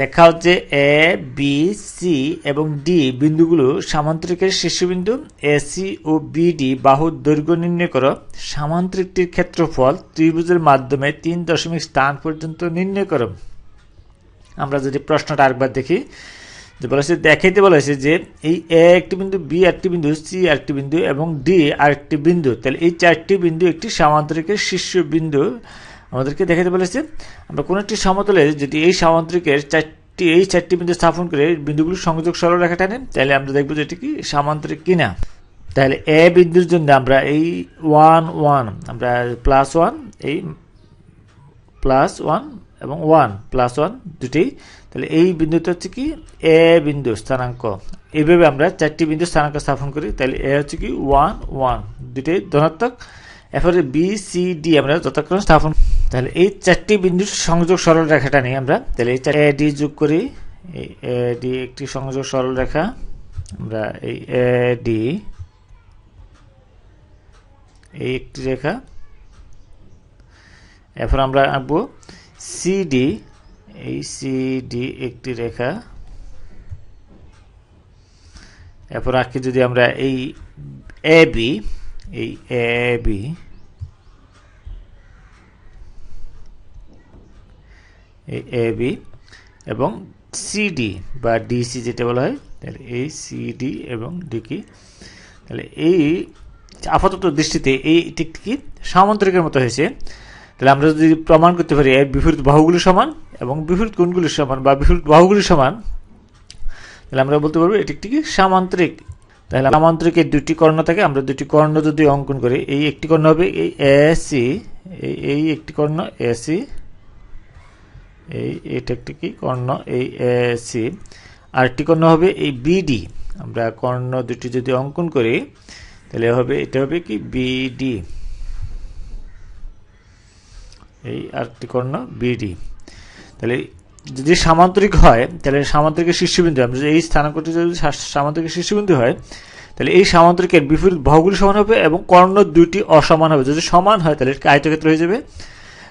দেখা হচ্ছে A B C এবং ডি বিন্দুগুলো সামান্তরিকের শীর্ষবিন্দু এ সি ও বিডি বাহুর দৈর্ঘ্য নির্ণয় করো। সামান্তরিকটির ক্ষেত্রফল ত্রিভুজের মাধ্যমে তিন দশমিক স্থান পর্যন্ত নির্ণয় করো। আমরা যদি প্রশ্নটা আরেকবার দেখি, যে বলেছে, দেখাইতে বলেছে যে এই এ একটি বিন্দু বি একটি বিন্দু সি আরেকটি বিন্দু এবং ডি আরেকটি বিন্দু। তাহলে এই চারটি বিন্দু একটি সামান্তরিকের শীর্ষ বিন্দু আমাদেরকে দেখাতে বলেছে, আমরা কোনো একটি সমতলে যদি এই সামান্তরিকের চারটি, এই চারটি বিন্দু স্থাপন করে বিন্দুগুলোর সংযোগ সরল রেখা টানেন তাহলে আমরা দেখব যে এটি কি সামান্তরিক কিনা। তাহলে এ বিন্দুর জন্য আমরা এই ওয়ান ওয়ান, আমরা প্লাস ওয়ান, এই প্লাস ওয়ান এবং ওয়ান, প্লাস ওয়ান দুটি। তাহলে এই বিন্দুটা হচ্ছে কি? এ বিন্দু স্থানাঙ্ক। এইভাবে আমরা চারটি বিন্দু স্থানাঙ্ক স্থাপন করি, তাহলে এ হচ্ছে কি? ওয়ান ওয়ান, দুটি ধনাত্মক। এরপরে বি, সি, ডি আমরা যথাক্রমে স্থাপন তাহলে এই চারটি বিন্দুর সংযোগ সরল রেখাটা নিই আমরা। তাহলে এই এ ডি যোগ করি, এই এ ডি একটি সংযোগ সরল রেখা, আমরা এই এ ডি এই একটি রেখা। এরপর আমরা আঁকবো সিডি এই সিডি একটি রেখা। এরপর আঁকি যদি আমরা এই এ বি এই এ বি এই এ, বি, এবং সিডি বা ডিসি যেটা বলা হয়, তাহলে এই সিডি এবং ডিকি তাহলে এই আপাতত দৃষ্টিতে এই কি? সামান্তরিকের মতো হয়েছে। তাহলে আমরা যদি প্রমাণ করতে পারি এর বিপরীত বাহুগুলি সমান এবং বিপরীত কোণগুলি সমান বা বিপরীত বাহুগুলি সমান, তাহলে আমরা বলতে পারব এটি একটি কি? সামান্তরিক। তাহলে সামান্তরিকের দুটি কর্ণ থাকে, আমরা দুটি কর্ণ যদি অঙ্কন করি, এই একটি কর্ণ হবে এই এসি এই একটি কর্ণ এসি এই এটা একটি কি কর্ণ এই এসি আরেকটি কর্ণ হবে এই বিডি। আমরা কর্ণ দুটি যদি অঙ্কন করি, তাহলে হবে, এটা হবে কি? বিডি। এই আরেকটি কর্ণ, বিডি। তাহলে যদি সামান্তরিক হয়, তাহলে সামান্তরিকের শীর্ষবিন্দু, আমরা এই স্থানাঙ্কটি যদি সামান্তরিকের শীর্ষবিন্দু হয়, তাহলে এই সামান্তরিকের বিপরীত বাহুগুলি সমান হবে এবং কর্ণ দুটি অসমান হবে। যদি সমান হয়, তাহলে আয়তক্ষেত্র হয়ে যাবে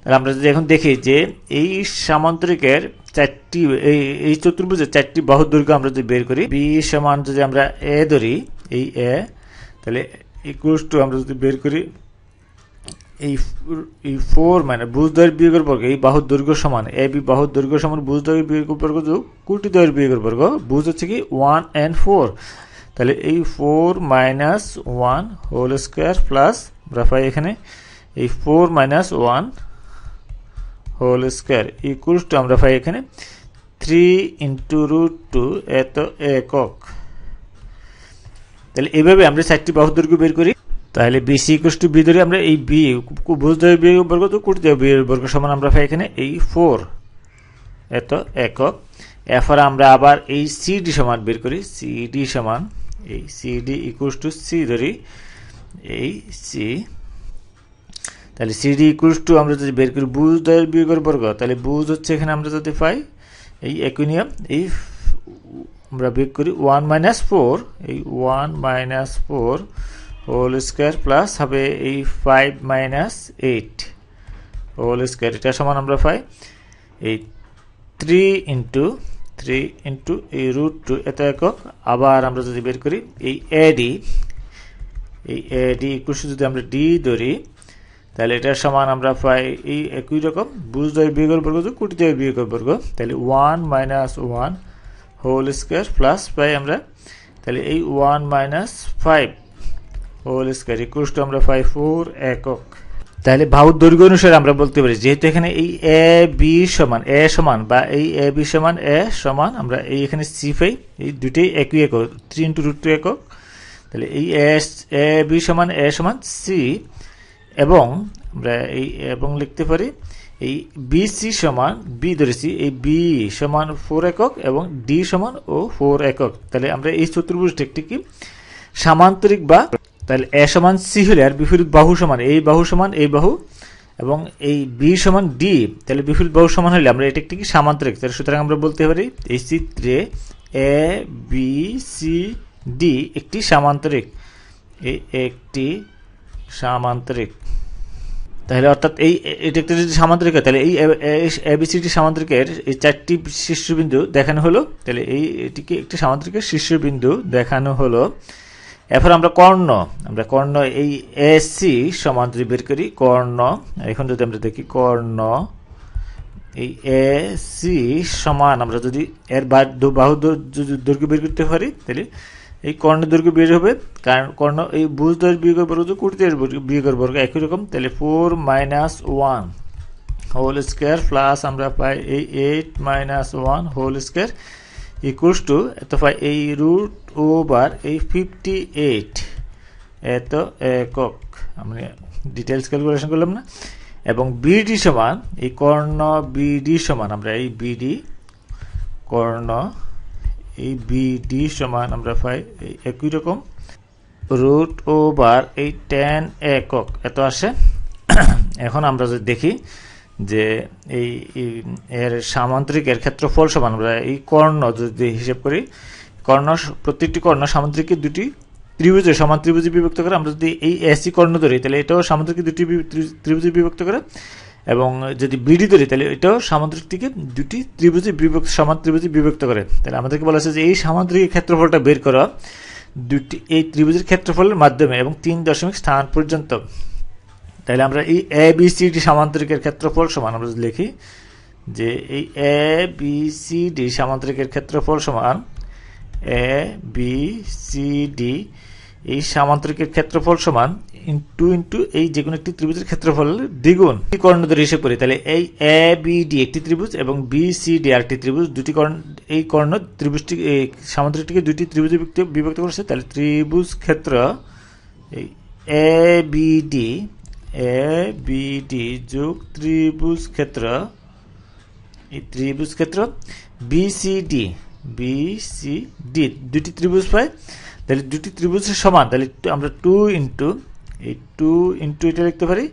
তাহলে আমরা যদি এখন দেখি যে এই সামান্তরিকের চারটি, এই এই চতুর্ভুজের চারটি বাহুর দৈর্ঘ্য আমরা যদি বের করি, বি সমান যদি আমরা এ ধরি, এই এ, তাহলে ইকুয়ালস টু আমরা যদি বের করি, এই এই ফোর মানে বুঝ দৈর বিয়োগের বর্গ, এই বাহুর দৈর্ঘ্য সমান, এ বি বাহুর দৈর্ঘ্য সমান বুঝ দৈর বিয়োগের বর্গ যোগ কুটি দৈর বিয়োগের বর্গ, বুঝ হচ্ছে কি ওয়ান অ্যান্ড ফোর তাহলে এই four minus one whole square plus আমরা পাই এখানে, এই four minus one whole square equals to আমরা পাই এখানে থ্রি ইন্টু রুট টু এত একক। তাহলে এইভাবে আমরা চারটি বাহুর দৈর্ঘ্য বের করি। তাহলে B C equals to B ধরে আমরা এই বি বুঝতে বি বর্গ, তো কুটি বি বর্গ সমান আমরা পাই এখানে এই ফোর এত একক। এরপর আমরা আবার এই সিডি সমান বের করি। সিডি সমান এই সিডি ইকুয়াস টু সি ধরি। এই সি তাহলে সিডি ইকুয়াস টু আমরা যদি বের করি বুঝ দয়ের বিয়োগের বর্গ, তাহলে বুঝ হচ্ছে এখানে আমরা যদি পাই, এই একই নিয়ম এই আমরা বিয়োগ করি ওয়ান মাইনাস ফোর এই one minus four whole square plus হবে এই five minus eight whole square এটা সমান আমরা পাই, এই থ্রি ইন্টু থ্রি ইন্টু এই রুট টু এত একক, আবার আমরা যদি বের করি এই এডি এই এডি ইকুয়াল যদি আমরা ডি ধরি তাহলে এটার সমান আমরা পাই এই একই রকম বুঝ দয় বিয়োগের বর্গ যোগ কোটি দয় বিয়োগের বর্গ। তাহলে one minus one whole square plus পাই আমরা, তাহলে এই one minus five whole square equal to আমরা পাই ফোর একক। তাহলে বাহুর দৈর্ঘ্য অনুসারে আমরা বলতে পারি, যেহেতু এখানে এই এ বি সমান এ সমান বা এই এ বি সমান এ সমান, আমরা এই এখানে সি পাই, এই দুটোই একই একক থ্রি ইন্টু রুট টু একক। তাহলে এই এ বি সমান এ সমান সি এবং আমরা এই, এবং লিখতে পারি, এই বি সি সমান বি ধরেছি, এই বি সমান ফোর একক এবং ডি সমান ও ফোর একক। তাহলে আমরা এই চতুর্ভুজটা একটি কি? সামান্তরিক বা, তাহলে এ সমান সি হলে আর বিপরীত বাহু সমান, এই বাহু সমান এই বাহু এবং এই বি সমান ডি তাহলে বিপরীত বাহু সমান হলে আমরা এটা একটি কি? সামান্তরিক। তাহলে সুতরাং আমরা বলতে পারি, এই চিত্রে এ বি সি ডি একটি সামান্তরিক। এই একটি সামান্তরিক। তাহলে অর্থাৎ এই এটা একটা যদি সামান্তরিক হয়, তাহলে এই এবিসিটি সামান্তরিকের এই চারটি শীর্ষবিন্দু দেখানো হলো। তাহলে এই এটিকে একটি সামান্তরিকের শীর্ষবিন্দু দেখানো হলো। এরপর আমরা কর্ণ আমরা কর্ণ এই এসি সমান বের করি কর্ণ। এখন যদি আমরা দেখি কর্ণ এই এ সি সমান আমরা যদি এর বা বাহু দৈর্ঘ্য বের করতে পারি তাহলে এই কর্ণের দৈর্ঘ্য বের হবে, কারণ কর্ণ এই ভুজ দৈর্ঘ্য বিয়োগের বর্গ তো কুটির বিয়োগের বর্গ, একই রকম। তাহলে four minus one whole square plus আমরা পাই এই eight minus one whole square equals to এত পাই এই রুট ওভার এই ফিফটি এইট এত একক। আমরা ডিটেলস ক্যালকুলেশন করলাম না। এবং বিডি সমান, এই কর্ণ বিডি সমান, আমরা এই বিডি কর্ণ এই বিডি সমান আমরা পাই একই রকম। রুট ওভার এই টেন একক, এত আসে। এখন আমরা যদি দেখি যে এই এর সামান্তরিক এর ক্ষেত্রফল সমান, আমরা এই কর্ণ যদি হিসেব করি, কর্ণ, প্রত্যেকটি কর্ণ সামান্তরিকে দুটি ত্রিভুজে, সমান ত্রিভুজে বিভক্ত করে, আমরা যদি এই এসি কর্ণ ধরি, তাহলে এটাও সামান্তরিকে দুটি বি- ত্রিভুজে বিভক্ত করে এবং যদি বিডি ধরি, তাহলে এটাও সামান্তরিকটিকে দুটি ত্রিভুজে বিভক্ত, সমান ত্রিভুজে বিভক্ত করে। তাহলে আমাদেরকে বলা হয়েছে যে এই সামান্তরিক ক্ষেত্রফলটা বের করা, দুটি, এই ত্রিভুজের ক্ষেত্রফলের মাধ্যমে এবং তিন দশমিক স্থান পর্যন্ত। তাহলে আমরা এই এ বি সি ডি সামান্তরিকের ক্ষেত্রফল সমান, আমরা যদি লিখি যে এই এ বি সি ডি সামান্তরিকের ক্ষেত্রফল সমান এ বি সি ডি এই সামান্তরিকের ক্ষেত্রফল সমান ইন্টু ইন্টু এই যে কোনো একটি ত্রিভুজের ক্ষেত্রফল দ্বিগুণ। এই কর্ণ ধরে হিসেব করি, তাহলে এই এ বি ডি একটি ত্রিভুজ এবং বি সি ডি আরেকটি ত্রিভুজ। দুটি কর্ণ, এই কর্ণ ত্রিভুজটি এই সামান্তরিকটিকে দুটি ত্রিভুজে বিভক্ত- করেছে, তাহলে ত্রিভুজ ক্ষেত্র এই A B D A B D যোগ ত্রিভুজ ক্ষেত্র, এই ত্রিভুজ ক্ষেত্র B C D B C D দুটি ত্রিভুজ পাই তাহলে দুটি ত্রিভুজের সমান, তাহলে আমরা টু ইন্টু এই টু ইন্টু এটা লিখতে পারি,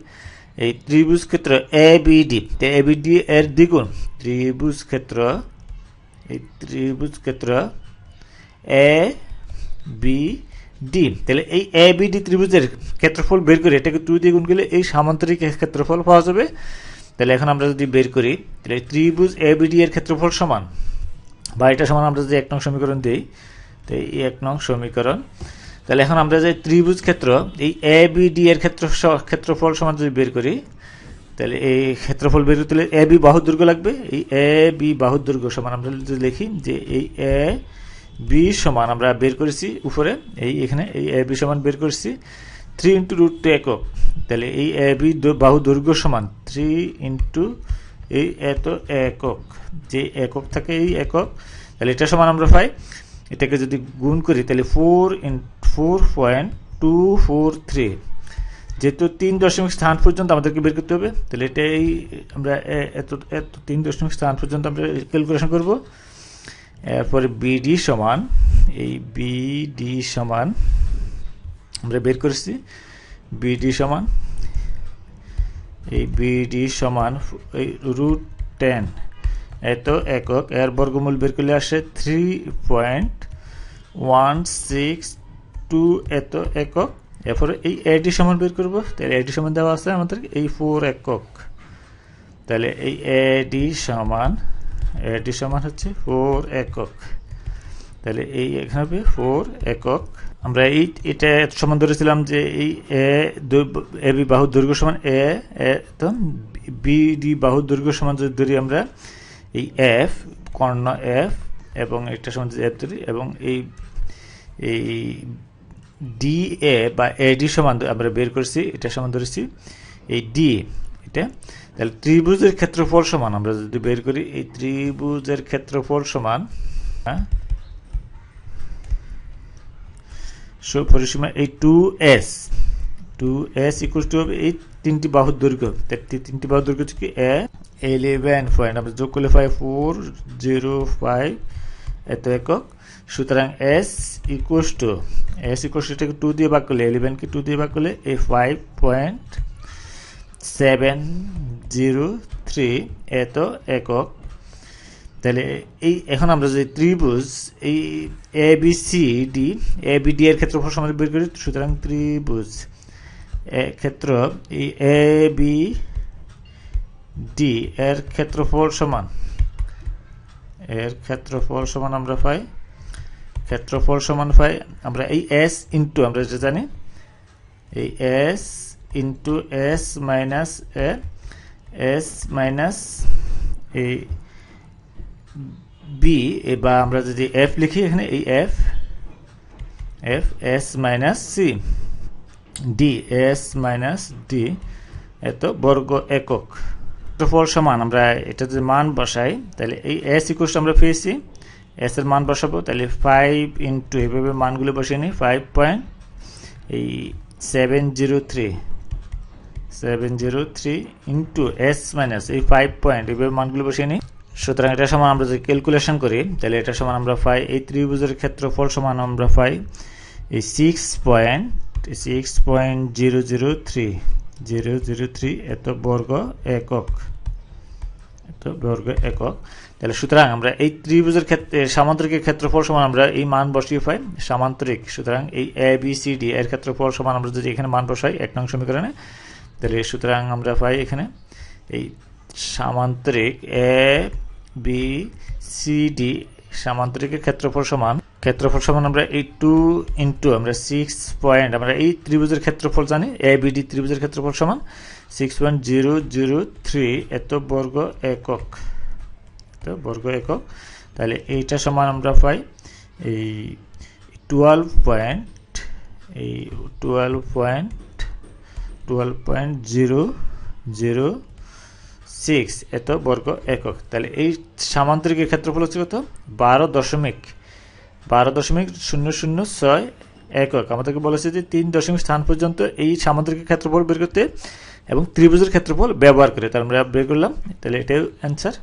এই ত্রিভুজ ক্ষেত্র এ বিডি এ বিডি এর দ্বিগুণ। ত্রিভুজ ক্ষেত্র, এই ত্রিভুজ ক্ষেত্র এ বি ডি তাহলে এই এ বি ডি ত্রিভুজের ক্ষেত্রফল বের করি, এটাকে টু দিয়ে গুণ করলে এই সামান্তরিক ক্ষেত্রফল পাওয়া যাবে। তাহলে এখন আমরা যদি বের করি, তাহলে ত্রিভুজ এ বি ডি এর ক্ষেত্রফল সমান। বা এটা সমান আমরা যদি এক নং সমীকরণ দিই তো এই এক নং সমীকরণ। তাহলে এখন আমরা যে ত্রিভুজ ক্ষেত্র, এই এ বি ডি এর ক্ষেত্র ক্ষেত্রফল সমান যদি বের করি, তাহলে এই ক্ষেত্রফল বের করতে এ বি বাহু দৈর্ঘ্য লাগবে। এই এ বি বাহু দৈর্ঘ্য সমান আমরা যদি লিখি যে এই এ বি সমান আমরা বের করেছি উপরে, এই এখানে এই এ বি সমান বের করেছি থ্রি ইন্টু রুট টু একক। তাহলে এই এ বি বাহু দৈর্ঘ্য সমান থ্রি ইন্টু এই এত একক। যে একক থাকে এই একক, তাহলে এটা সমান আমরা পাই। এটাকে যদি গুণ করি, তাহলে four in four point two four three যেহেতু তিন দশমিক স্থান পর্যন্ত আমাদেরকে বের করতে হবে, তাহলে এটা এই আমরা এত এত, তিন দশমিক স্থান পর্যন্ত আমরা ক্যালকুলেশন করব। এরপরে বিডি সমান, এই বিডি সমান আমরা বের করেছি। বিডি সমান, এই বিডি সমান, এই রুট টেন এত একক। এর বর্গমূল বের করলে আসে three point one six two এত একক। এরপরে এই এডি সমান বের করব। তাহলে এডি সমান দেওয়া আছে আমাদের এই ফোর একক। তাহলে এই এডি সমান এডি সমান হচ্ছে ফোর একক। তাহলে এই এখানে হবে ফোর একক। আমরা এই, এটা এত সমান ধরেছিলাম যে এই এ এ বি বাহুর দৈর্ঘ্য সমান এ তো বি ডি বাহুর দৈর্ঘ্য সমান যদি ধরি আমরা এই এফ কর্ণ এফ এবং এটা সমান এফ ধরি এবং এই এই ডি এ বা এ ডি সমান আমরা বের করেছি, এটা সমান ধরেছি। এই ডি এটা। তাহলে ত্রিভুজের ক্ষেত্রফল সমান, আমরা যদি বের করি, এই ত্রিভুজের ক্ষেত্রফল সমান হ্যাঁ? পরিসীমা এই two s two s equal to হবে এই তিনটি বাহুর দৈর্ঘ্য। তা- তিনটি বাহুর দৈর্ঘ্য হচ্ছে কি? এ ইলেভেন পয়েন্ট আমরা যোগ করলে পাই ফোর জিরো ফাইভ এত একক। সুতরাং s equal to s equal এটাকে টু দিয়ে ভাগ করলে ইলেভেনকে টু দিয়ে ভাগ করলে এই five point seven zero three এত একক। তাহলে এই, এখন আমরা যদি ত্রিভুজ, এই A, B, C, D, A, B, D এর ক্ষেত্রফল সমান বের করি, সুতরাং ত্রিভুজ। ক্ষেত্র এ, বি, ডি, এর ক্ষেত্রফল সমান। এর ক্ষেত্রফল সমান আমরা পাই, ক্ষেত্রফল সমান পাই আমরা এই এস ইন্টু আমরা যেটা জানি, এই s into s minus a s minus এই বি বা আমরা যদি এফ লিখি এখানে, এই f f s minus c d s minus d এত বর্গ একক। ফল সমান, আমরা এটা যদি মান বসাই, তাহলে এই এস ইকুয়াস আমরা পেয়েছি এস এর মান বসাবো, তাহলে ফাইভ ইন্টু এভাবে মানগুলো বসিয়ে নিই ফাইভ পয়েন্ট এই seven zero three seven zero three into s minus এই ফাইভ পয়েন্ট এইভাবে মানগুলো বসিয়ে নিই। সুতরাং এটা সমান আমরা যদি ক্যালকুলেশন করি, তাহলে এটা সমান আমরা পাই এই ত্রিভুজের ক্ষেত্রফল সমান আমরা পাই এই six point six point zero zero zero zero three এত বর্গ একক। এত বর্গ একক। তাহলে সুতরাং আমরা এই ত্রিভুজের ক্ষেত্রে, সামান্তরিকের ক্ষেত্রফল সমান আমরা এই মান বসিয়ে পাই, সামান্তরিক। সুতরাং এই এ বি সি ডি এর ক্ষেত্রফল সমান আমরা যদি এখানে মান বসাই, এক নং সমীকরণে, তাহলে সুতরাং আমরা পাই এখানে এই সামান্তরিক এ বি সি ডি সামান্তরিকের ক্ষেত্রফল সমান ক্ষেত্রফল সমান আমরা এই টু ইন্টু আমরা সিক্স পয়েন্ট আমরা এই ত্রিভুজের ক্ষেত্রফল জানি এ বি ডি ত্রিভুজের ক্ষেত্রফল সমান six point zero zero three এত বর্গ একক, এত বর্গ একক। তাহলে এইটা সমান আমরা পাই এই টুয়েলভ পয়েন্ট এই twelve point twelve point zero zero six এত বর্গ একক। তাহলে এই সামান্তরিকের ক্ষেত্রফল হচ্ছে কত? বারো দশমিক বারো দশমিক শূন্য শূন্য ছয় একক। আমাদেরকে বলেছে যে তিন দশমিক স্থান পর্যন্ত এই সামুদ্রিক ক্ষেত্রফল বের করতে এবং ত্রিভুজের ক্ষেত্রফল ব্যবহার করে। তার আমরা বের করলাম। তাহলে এটাই অ্যান্সার